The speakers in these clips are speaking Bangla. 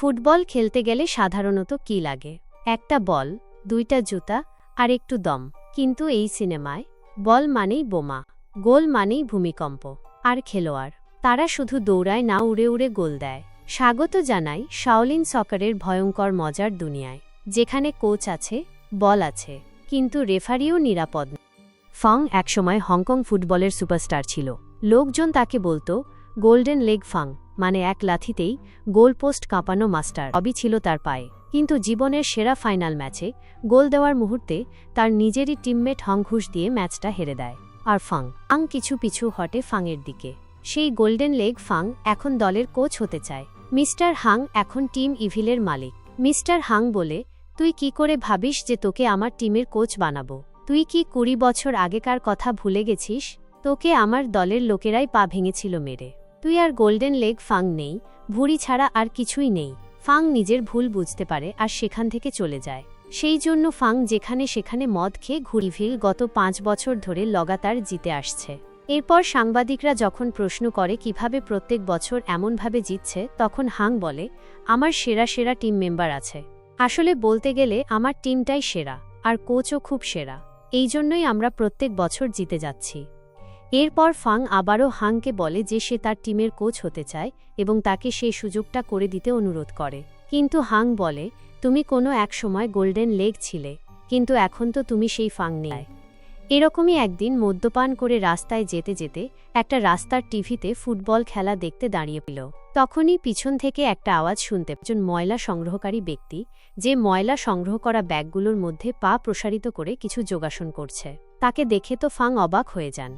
ফুটবল খেলতে গেলে সাধারণত কি লাগে? একটা বল, দুইটা জুতা, আর একটু দম। কিন্তু এই সিনেমায়, বল মানেই বোমা, গোল মানেই ভূমিকম্প। আর খেলোয়াড়, তারা শুধু দৌড়ায় না উড়ে উড়ে গোল দেয়। স্বাগত জানাই শাওলিন সকারের ভয়ঙ্কর মজার দুনিয়ায়, যেখানে কোচ আছে, বল আছে, কিন্তু রেফারিও নিরাপদ। ফং একসময় হংকং ফুটবলের সুপারস্টার ছিল। লোকজন তাকে বলতো, গোল্ডেন লেগ ফাং। মানে এক লাথিতেই গোলপোস্ট কাঁপানো মাস্টার। অবি ছিল তার পায়ে। কিন্তু জীবনের সেরা ফাইনাল ম্যাচে গোল দেওয়ার মুহূর্তে তার নিজেরই টিমমেট হংঘুষ দিয়ে ম্যাচটা হেরে দেয়। আর ফাং ফাং কিছু পিছু হটে ফাংয়ের দিকে। সেই গোল্ডেন লেগ ফাং এখন দলের কোচ হতে চায়। মিস্টার হাং এখন টিম ইভিলের মালিক। মিস্টার হাং বলে, তুই কি করে ভাবিস যে তোকে আমার টিমের কোচ বানাবো? তুই কি কুড়ি বছর আগেকার কথা ভুলে গেছিস? তোকে আমার দলের লোকেরাই পা ভেঙেছিল মেরে। তুই আর গোল্ডেন লেগ ফাং নেই, ভুঁড়ি ছাড়া আর কিছুই নেই। ফাং নিজের ভুল বুঝতে পারে আর সেখান থেকে চলে যায়। সেই জন্য ফাং যেখানে সেখানে মদ খেয়ে ঘুরিভিল গত পাঁচ বছর ধরে লগাতার জিতে আসছে। এরপর সাংবাদিকরা যখন প্রশ্ন করে কীভাবে প্রত্যেক বছর এমনভাবে জিতছে, তখন হাং বলে, আমার সেরা সেরা টিম মেম্বার আছে। আসলে বলতে গেলে আমার টিমটাই সেরা, আর কোচও খুব সেরা। এই জন্যই আমরা প্রত্যেক বছর জিতে যাচ্ছি। এরপর ফাং আবারও হাংকে বলে যে সে তার টিমের কোচ হতে চায় এবং তাকে সেই সুযোগটা করে দিতে অনুরোধ করে। কিন্তু হাং বলে, তুমি কোনো এক সময় গোল্ডেন লেগ ছিলে, কিন্তু এখন তো তুমি সেই ফাং নেয় এরকমই একদিন মদ্যপান করে রাস্তায় যেতে যেতে একটা রাস্তার টিভিতে ফুটবল খেলা দেখতে দাঁড়িয়ে পেল। তখনই পিছন থেকে একটা আওয়াজ শুনতে একজন ময়লা সংগ্রহকারী ব্যক্তি, যে ময়লা সংগ্রহ করা ব্যাগগুলোর মধ্যে পা প্রসারিত করে কিছু যোগাসন করছে। তাকে দেখে তো ফাং অবাক হয়ে যান।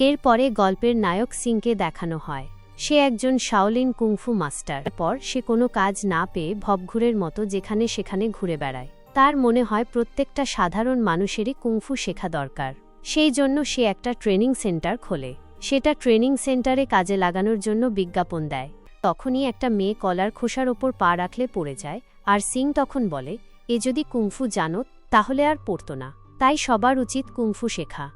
এরপরে গল্পের নায়ক সিংকে দেখানো হয়। সে একজন শাওলিন কুংফু মাস্টার। পর সে কোনো কাজ না পেয়ে ভবঘুরের মতো যেখানে সেখানে ঘুরে বেড়ায়। তার মনে হয় প্রত্যেকটা সাধারণ মানুষেরই কুংফু শেখা দরকার। সেই জন্য সে একটা ট্রেনিং সেন্টার খোলে। সেটা ট্রেনিং সেন্টারে কাজে লাগানোর জন্য বিজ্ঞাপন দেয়। তখনই একটা মেয়ে কলার খোসার ওপর পা রাখলে পড়ে যায়, আর সিং তখন বলে, এ যদি কুংফু জানো, তাহলে আর পড়তো না। তাই সবার উচিত কুংফু শেখা।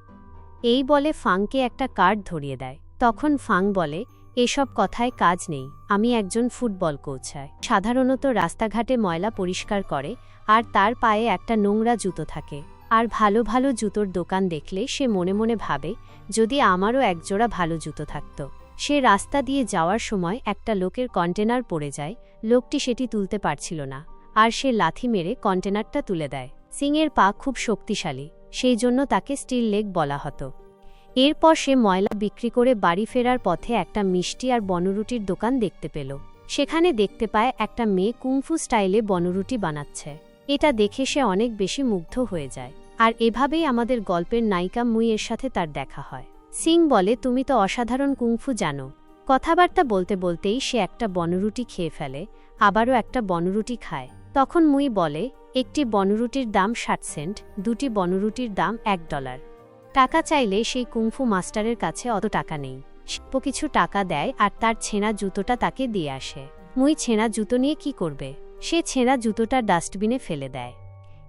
এই বলে ফাংকে একটা কার্ড ধরিয়ে দেয়। তখন ফাং বলে, এসব কথায় কাজ নেই, আমি একজন ফুটবল কোচ হয়। সাধারণত রাস্তাঘাটে ময়লা পরিষ্কার করে, আর তার পায়ে একটা নোংরা জুতো থাকে। আর ভালো ভালো জুতোর দোকান দেখলে সে মনে মনে ভাবে, যদি আমারও একজোড়া ভালো জুতো থাকত। সে রাস্তা দিয়ে যাওয়ার সময় একটা লোকের কন্টেনার পড়ে যায়, লোকটি সেটি তুলতে পারছিল না, আর সে লাথি মেরে কন্টেনারটা তুলে দেয়। সিংয়ের পা খুব শক্তিশালী সেই জন্য তাকে স্টিল লেক বলা হতো। এরপর সে ময়লা বিক্রি করে বাড়ি ফেরার পথে একটা মিষ্টি আর বনরুটির দোকান দেখতে পেল। সেখানে দেখতে পায় একটা মেয়ে কুংফু স্টাইলে বনরুটি বানাচ্ছে। এটা দেখে সে অনেক বেশি মুগ্ধ হয়ে যায়। আর এভাবেই আমাদের গল্পের নায়িকা মুইয়ের সাথে তার দেখা হয়। সিং বলে, তুমি তো অসাধারণ কুংফু জানো। কথাবার্তা বলতে বলতেই সে একটা বনরুটি খেয়ে ফেলে, আবারও একটা বনরুটি খায়। তখন মুই বলে একটি বনরুটির দাম ষাট সেন্ট, দুটি বনরুটির দাম এক ডলার। টাকা চাইলে সেই কুংফু মাস্টারের কাছে অত টাকা নেই। শিল্প কিছু টাকা দেয় আর তার ছেঁড়া জুতোটা তাকে দিয়ে আসে। মুই ছেঁড়া জুতো নিয়ে কি করবে? সে ছেঁড়া জুতোটা ডাস্টবিনে ফেলে দেয়।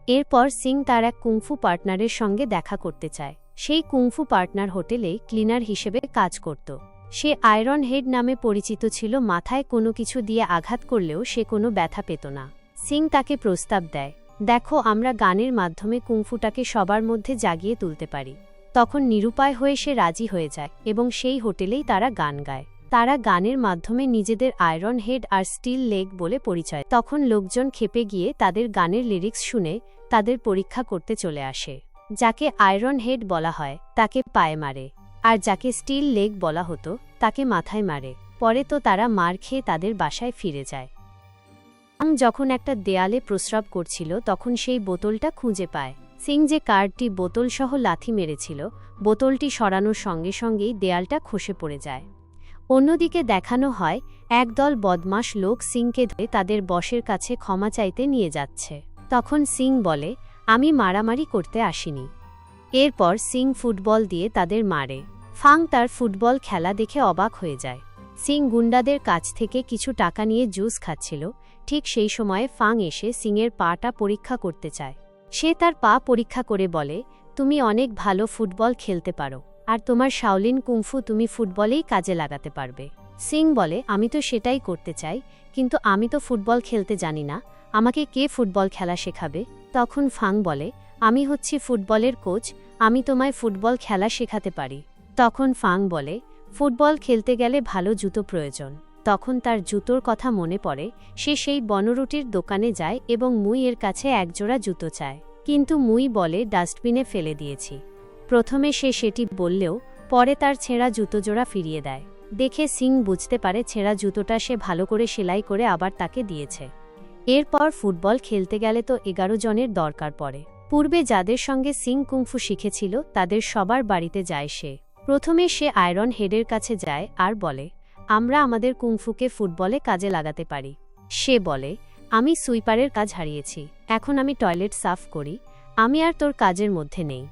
এরপর সিং তার এক কুংফু পার্টনারের সঙ্গে দেখা করতে চায়। সেই কুংফু পার্টনার হোটেলে ক্লিনার হিসেবে কাজ করত। সে আয়রন হেড নামে পরিচিত ছিল, মাথায় কোনো কিছু দিয়ে আঘাত করলেও সে কোনো ব্যথা পেত না। সিং তাকে প্রস্তাব দেয়, দেখো, আমরা গানের মাধ্যমে কুংফুটাকে সবার মধ্যে জাগিয়ে তুলতে পারি। তখন নিরুপায় হয়ে সে রাজি হয়ে যায় এবং সেই হোটেলেই তারা গান গায়। তারা গানের মাধ্যমে নিজেদের আয়রন হেড আর স্টিল লেগ বলে পরিচয়। তখন লোকজন খেপে গিয়ে তাদের গানের লিরিক্স শুনে তাদের পরীক্ষা করতে চলে আসে, যাকে আয়রন হেড বলা হয়, তাকে পায়ে মারে, আর যাকে স্টিল লেগ বলা হতো, তাকে মাথায় মারে। পরে তো তারা মার খেয়ে তাদের বাসায় ফিরে যায়। আং যখন একটা দেয়ালে প্রস্রাব করছিল, তখন সেই বোতলটা খুঁজে পায়। সিং যে কার্ডটি বোতলসহ লাথি মেরেছিল, বোতলটি সরানোর সঙ্গে সঙ্গেই দেয়ালটা খসে পড়ে যায়। অন্যদিকে দেখানো হয়, একদল বদমাস লোক সিংকে ধরে তাদের বসের কাছে ক্ষমা চাইতে নিয়ে যাচ্ছে। তখন সিং বলে, আমি মারামারি করতে আসিনি। এরপর সিং ফুটবল দিয়ে তাদের মারে। ফাং তার ফুটবল খেলা দেখে অবাক হয়ে যায়। সিং গুন্ডাদের কাছ থেকে কিছু টাকা নিয়ে জুস খাচ্ছিল ঠিক সেই সময়ে ফাং এসে সিংয়ের পাটা পরীক্ষা করতে চায়। সে তার পা পরীক্ষা করে বলে, তুমি অনেক ভালো ফুটবল খেলতে পারো, আর তোমার শাওলিন কুংফু তুমি ফুটবলেই কাজে লাগাতে পারবে। সিং বলে, আমি তো সেটাই করতে চাই, কিন্তু আমি তো ফুটবল খেলতে জানি না, আমাকে কে ফুটবল খেলা শেখাবে? তখন ফাং বলে, আমি হচ্ছি ফুটবলের কোচ, আমি তোমায় ফুটবল খেলা শেখাতে পারি। তখন ফাং বলে, ফুটবল খেলতে গেলে ভালো জুতো প্রয়োজন। তখন তার জুতোর কথা মনে পড়ে, সে সেই বনরুটির দোকানে যায় এবং মুই এর কাছে একজোড়া জুতো চায়। কিন্তু মুই বলে, ডাস্টবিনে ফেলে দিয়েছি। প্রথমে সে সেটি বললেও, পরে তার ছেঁড়া জুতো জোড়া ফিরিয়ে দেয়। দেখে সিং বুঝতে পারে ছেঁড়া জুতোটা সে ভালো করে সেলাই করে আবার তাকে দিয়েছে। এরপর ফুটবল খেলতে গেলে তো এগারো জনের দরকার পড়ে। পূর্বে যাদের সঙ্গে সিং কুংফু শিখেছিল, তাদের সবার বাড়িতে যায় সে। প্রথমে সে আয়রন হেডের কাছে যায় আর বলে আমরা আমাদের কুংফুকে ফুটবলে কাজে লাগাতে পারি। সে বলে, আমি সুইপারের কাজ হারিয়েছি। এখন আমি টয়লেট সাফ করি। আমি আর তোর কাজের মধ্যে নেই।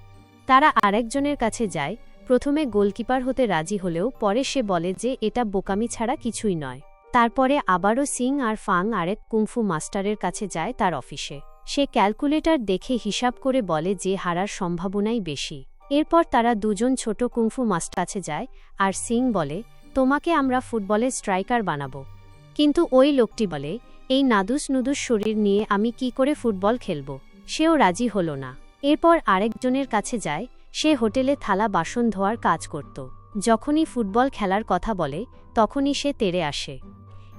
তারা আরেকজনের কাছে যায়। প্রথমে গোলকিপার হতে রাজি হলেও পরে সে বলে যে, এটা বোকামি ছাড়া কিছুই নয়। তারপরে আবারও সিং আর ফাং আরেক কুংফু মাস্টারের কাছে যায় তার অফিসে। সে ক্যালকুলেটর দেখে হিসাব করে বলে যে, হারার সম্ভাবনাই বেশি। এরপর তারা দুজন ছোট কুংফু মাস্টার কাছে যায় আর সিং বলে তোমাকে আমরা ফুটবলের স্ট্রাইকার বানাবো। কিন্তু ওই লোকটি বলে, এই নাদুস নুদুস শরীর নিয়ে আমি কি করে ফুটবল খেলব? সেও রাজি হল না। এরপর আরেকজনের কাছে যায়, সে হোটেলে থালা বাসন ধোয়ার কাজ করত। যখনই ফুটবল খেলার কথা বলে, তখনই সে তেড়ে আসে।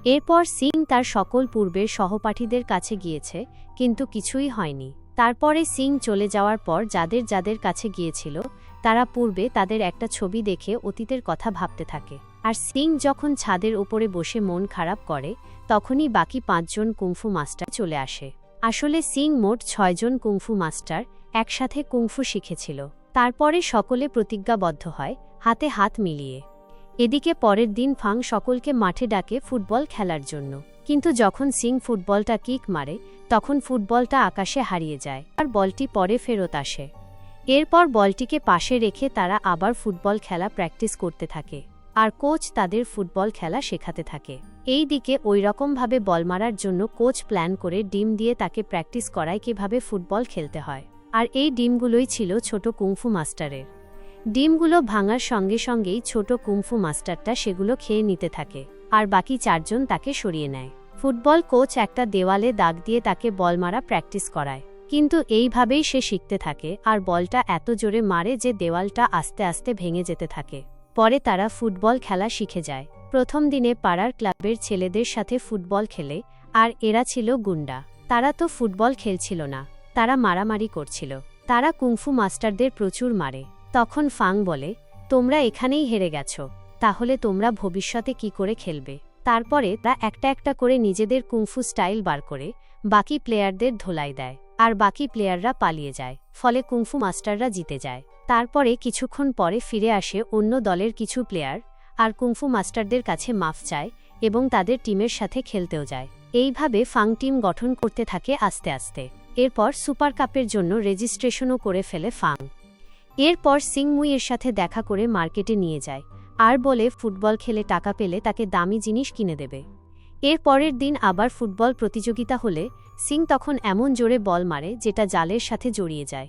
এরপর সিং তার সকল পূর্বের সহপাঠীদের কাছে গিয়েছে, কিন্তু কিছুই হয়নি। তারপরে সিং চলে যাওয়ার পর যাদের যাদের কাছে গিয়েছিল, তারা পূর্বে তাদের একটা ছবি দেখে অতীতের কথা ভাবতে থাকে। আর সিং যখন ছাদের উপরে বসে মন খারাপ করে, তখনই বাকি পাঁচজন কুংফু মাস্টার চলে আসে। আসলে সিং মোট ছয়জন কুংফু মাস্টার একসাথে কুংফু শিখেছিল। তারপরে সকলে প্রতিজ্ঞাবদ্ধ হয়, হাতে হাত মিলিয়ে। এদিকে পরের দিন ফাং সকলকে মাঠে ডাকে ফুটবল খেলার জন্য। কিন্তু যখন সিং ফুটবলটা কিক মারে, তখন ফুটবলটা আকাশে হারিয়ে যায় আর বলটি পরে ফেরত আসে। এরপর বলটিকে পাশে রেখে তারা আবার ফুটবল খেলা প্র্যাকটিস করতে থাকে। আর কোচ তাদের ফুটবল খেলা শেখাতে থাকে। এই দিকে ওই রকমভাবে বল মারার জন্য কোচ প্ল্যান করে ডিম দিয়ে তাকে প্র্যাকটিস করায় কীভাবে ফুটবল খেলতে হয়। আর এই ডিমগুলোই ছিল ছোট কুংফু মাস্টারের। ডিমগুলো ভাঙার সঙ্গে সঙ্গেই ছোট কুংফু মাস্টারটা সেগুলো খেয়ে নিতে থাকে, আর বাকি চারজন তাকে সরিয়ে নেয়। ফুটবল কোচ একটা দেওয়ালে দাগ দিয়ে তাকে বল মারা প্র্যাকটিস করায়, কিন্তু এইভাবেই সে শিখতে থাকে, আর বলটা এত জোরে মারে যে দেওয়ালটা আস্তে আস্তে ভেঙে যেতে থাকে। পরে তারা ফুটবল খেলা শিখে যায়। প্রথম দিনে পাড়ার ক্লাবের ছেলেদের সাথে ফুটবল খেলে, আর এরা ছিল গুন্ডা। তারা তো ফুটবল খেলছিল না, তারা মারামারি করছিল। তারা কুংফু মাস্টারদের প্রচুর মারে। তখন ফাং বলে, তোমরা এখানেই হেরে গেছ, তাহলে তোমরা ভবিষ্যতে কি করে খেলবে? তারপরে তা একটা একটা করে নিজেদের কুংফু স্টাইল বার করে, বাকি প্লেয়ারদের ধোলাই দেয়, আর বাকি প্লেয়াররা পালিয়ে যায়। ফলে কুংফু মাস্টাররা জিতে যায়। তারপরে কিছুক্ষণ পরে ফিরে আসে অন্য দলের কিছু প্লেয়ার, আর কুংফু মাস্টারদের কাছে মাফ চায় এবং তাদের টিমের সাথে খেলতেও যায়। এইভাবে ফাং টিম গঠন করতে থাকে আস্তে আস্তে। এরপর সুপার কাপের জন্য রেজিস্ট্রেশনও করে ফেলে ফাং। এরপর সিংমুই এর সাথে দেখা করে মার্কেটে নিয়ে যায়। আর বলে, ফুটবল খেলে টাকা পেলে তাকে দামি জিনিস কিনে দেবে। এর পরের দিন আবার ফুটবল প্রতিযোগিতা হলে সিং তখন এমন জোরে বল মারে যেটা জালের সাথে জড়িয়ে যায়।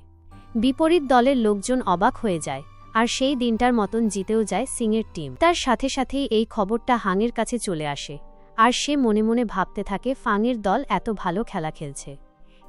বিপরীত দলের লোকজন অবাক হয়ে যায়, আর সেই দিনটার মতন জিতেও যায় সিংয়ের টিম। তার সাথে সাথেই এই খবরটা হাঙের কাছে চলে আসে, আর সে মনে মনে ভাবতে থাকে ফাংয়ের দল এত ভালো খেলা খেলছে।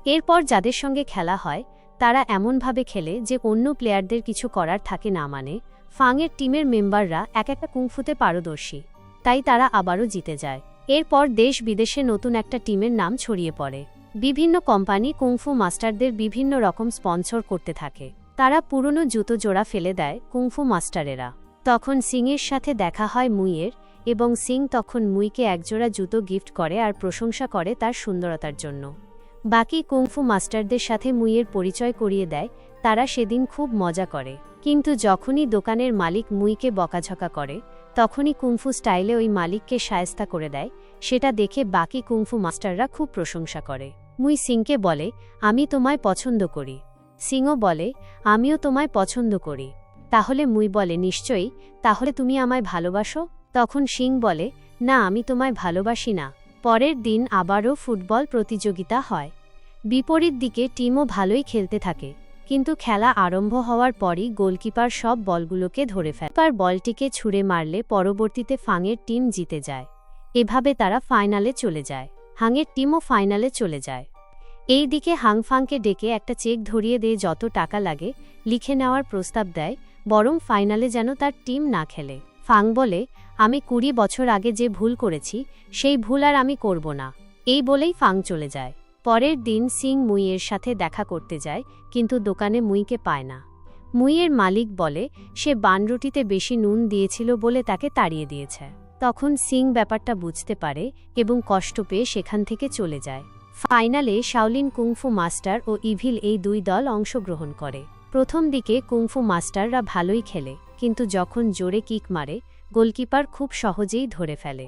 এরপর যাদের সঙ্গে খেলা হয়, তারা এমনভাবে খেলে যে অন্য প্লেয়ারদের কিছু করার থাকে না মানে ফাংয়ের টিমের মেম্বাররা এক একটা কুংফুতে পারদর্শী, তাই তারা আবারও জিতে যায়। এরপর দেশ বিদেশে নতুন একটা টিমের নাম ছড়িয়ে পড়ে। বিভিন্ন কোম্পানি কুংফু মাস্টারদের বিভিন্ন রকম স্পন্সর করতে থাকে। তারা পুরনো জুতো জোড়া ফেলে দেয় কুংফু মাস্টারেরা। তখন সিংয়ের সাথে দেখা হয় মুইয়ের এবং সিং তখন মুইকে একজোড়া জুতো গিফট করে আর প্রশংসা করে তার সুন্দরতার জন্য। বাকি কুংফু মাস্টারদের সাথে মুইয়ের পরিচয় করিয়ে দেয়, তারা সেদিন খুব মজা করে। কিন্তু যখনই দোকানের মালিক মুইকে বকাঝকা করে, তখনই কুংফু স্টাইলে ওই মালিককে সায়স্তা করে দেয়, সেটা দেখে বাকি কুংফু মাস্টাররা খুব প্রশংসা করে। মুই সিংকে বলে, আমি তোমায় পছন্দ করি। সিংও বলে, আমিও তোমায় পছন্দ করি। তাহলে মুই বলে, নিশ্চয়ই, তাহলে তুমি আমায় ভালোবাসো? তখন সিং বলে, না, আমি তোমায় ভালোবাসি না। পরের দিন আবারও ফুটবল প্রতিযোগিতা হয়। বিপরীত দিকে টিমও ভালোই খেলতে থাকে, কিন্তু খেলা আরম্ভ হওয়ার পরই গোলকিপার সব বলগুলোকে ধরে ফেলে। পার বলটিকে ছুঁড়ে মারলে পরবর্তীতে ফাঙের টিম জিতে যায়। এভাবে তারা ফাইনালে চলে যায়। হাংয়ের টিমও ফাইনালে চলে যায়। এই দিকে হাংফাংকে ডেকে একটা চেক ধরিয়ে দিয়ে যত টাকা লাগে, লিখে নেওয়ার প্রস্তাব দেয়, বরং ফাইনালে যেন তার টিম না খেলে। ফাং বলে, আমি কুড়ি বছর আগে যে ভুল করেছি, সেই ভুল আর আমি করব না। এই বলেই ফাং চলে যায়। পরের দিন সিং মুইয়ের সাথে দেখা করতে যায়, কিন্তু দোকানে মুইকে পায় না। মুইয়ের মালিক বলে, সে বানরুটিতে বেশি নুন দিয়েছিল বলে তাকে তাড়িয়ে দিয়েছে। তখন সিং ব্যাপারটা বুঝতে পারে এবং কষ্ট পেয়ে সেখান থেকে চলে যায়। ফাইনালে শাওলিন কুংফু মাস্টার ও ইভিল এই দুই দল অংশগ্রহণ করে। প্রথম দিকে কুংফু মাস্টাররা ভালোই খেলে, কিন্তু যখন জোরে কিক মারে, গোলকিপার খুব সহজেই ধরে ফেলে।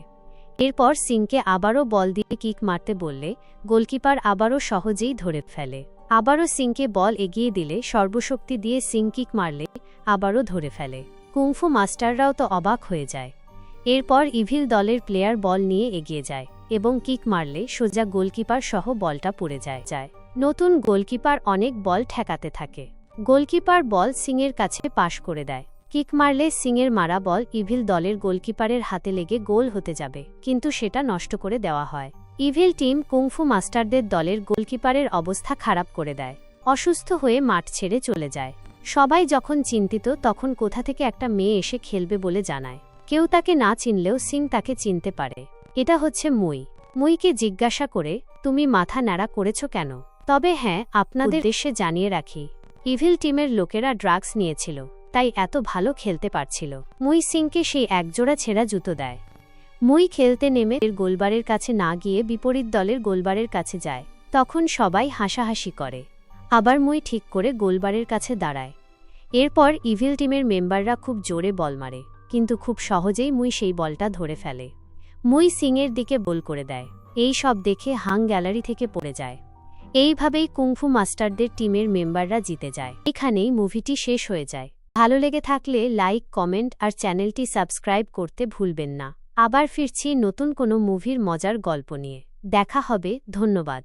এরপর সিংকে আবারও বল দিয়ে কিক মারতে বললে, গোলকিপার আবারও সহজেই ধরে ফেলে। আবারও সিংকে বল এগিয়ে দিলে সর্বশক্তি দিয়ে সিং কিক মারলে, আবারও ধরে ফেলে। কুংফু মাস্টাররাও তো অবাক হয়ে যায়। এরপর ইভিল দলের প্লেয়ার বল নিয়ে এগিয়ে যায় এবং কিক মারলে সোজা গোলকিপার সহ বলটা পড়ে যায় যায়। নতুন গোলকিপার অনেক বল ঠেকাতে থাকে। গোলকিপার বল সিংয়ের কাছে পাশ করে দেয়। কিক মারলে সিংয়ের মারা বল ইভিল দলের গোলকিপারের হাতে লেগে গোল হতে যাবে, কিন্তু সেটা নষ্ট করে দেওয়া হয়। ইভিল টিম কুংফু মাস্টারদের দলের গোলকিপারের অবস্থা খারাপ করে দেয়। অসুস্থ হয়ে মাঠ ছেড়ে চলে যায়। সবাই যখন চিন্তিত, তখন কোথা থেকে একটা মেয়ে এসে খেলবে বলে জানায়। কেউ তাকে না চিনলেও সিং তাকে চিনতে পারে। এটা হচ্ছে মুই। মুইকে জিজ্ঞাসা করে, তুমি মাথা ন্যাড়া করেছ কেন? তবে হ্যাঁ আপনাদের দেশে জানিয়ে রাখি, ইভিল টিমের লোকেরা ড্রাগস নিয়েছিল, তাই এত ভালো খেলতে পারছিল। মুই সিংকে সেই একজোড়া ছেঁড়া জুতো দেয়। মুই খেলতে নেমে এর গোলবারের কাছে না গিয়ে বিপরীত দলের গোলবারের কাছে যায়। তখন সবাই হাসাহাসি করে। আবার মুই ঠিক করে গোলবারের কাছে দাঁড়ায়। এরপর ইভিল টিমের মেম্বাররা খুব জোরে বল মারে। কিন্তু খুব সহজেই মুই সেই বলটা ধরে ফেলে। মুই সিংয়ের দিকে বোল করে দেয়। এই সব দেখে হাং গ্যালারি থেকে পড়ে যায়। এইভাবেই কুংফু মাস্টারদের টিমের মেম্বাররা জিতে যায়। এখানেই মুভিটি শেষ হয়ে যায়। ভালো লেগে থাকলে লাইক, কমেন্ট আর চ্যানেলটি সাবস্ক্রাইব করতে ভুলবেন না। আবার ফিরছি নতুন কোনো মুভির মজার গল্প নিয়ে। দেখা হবে, ধন্যবাদ।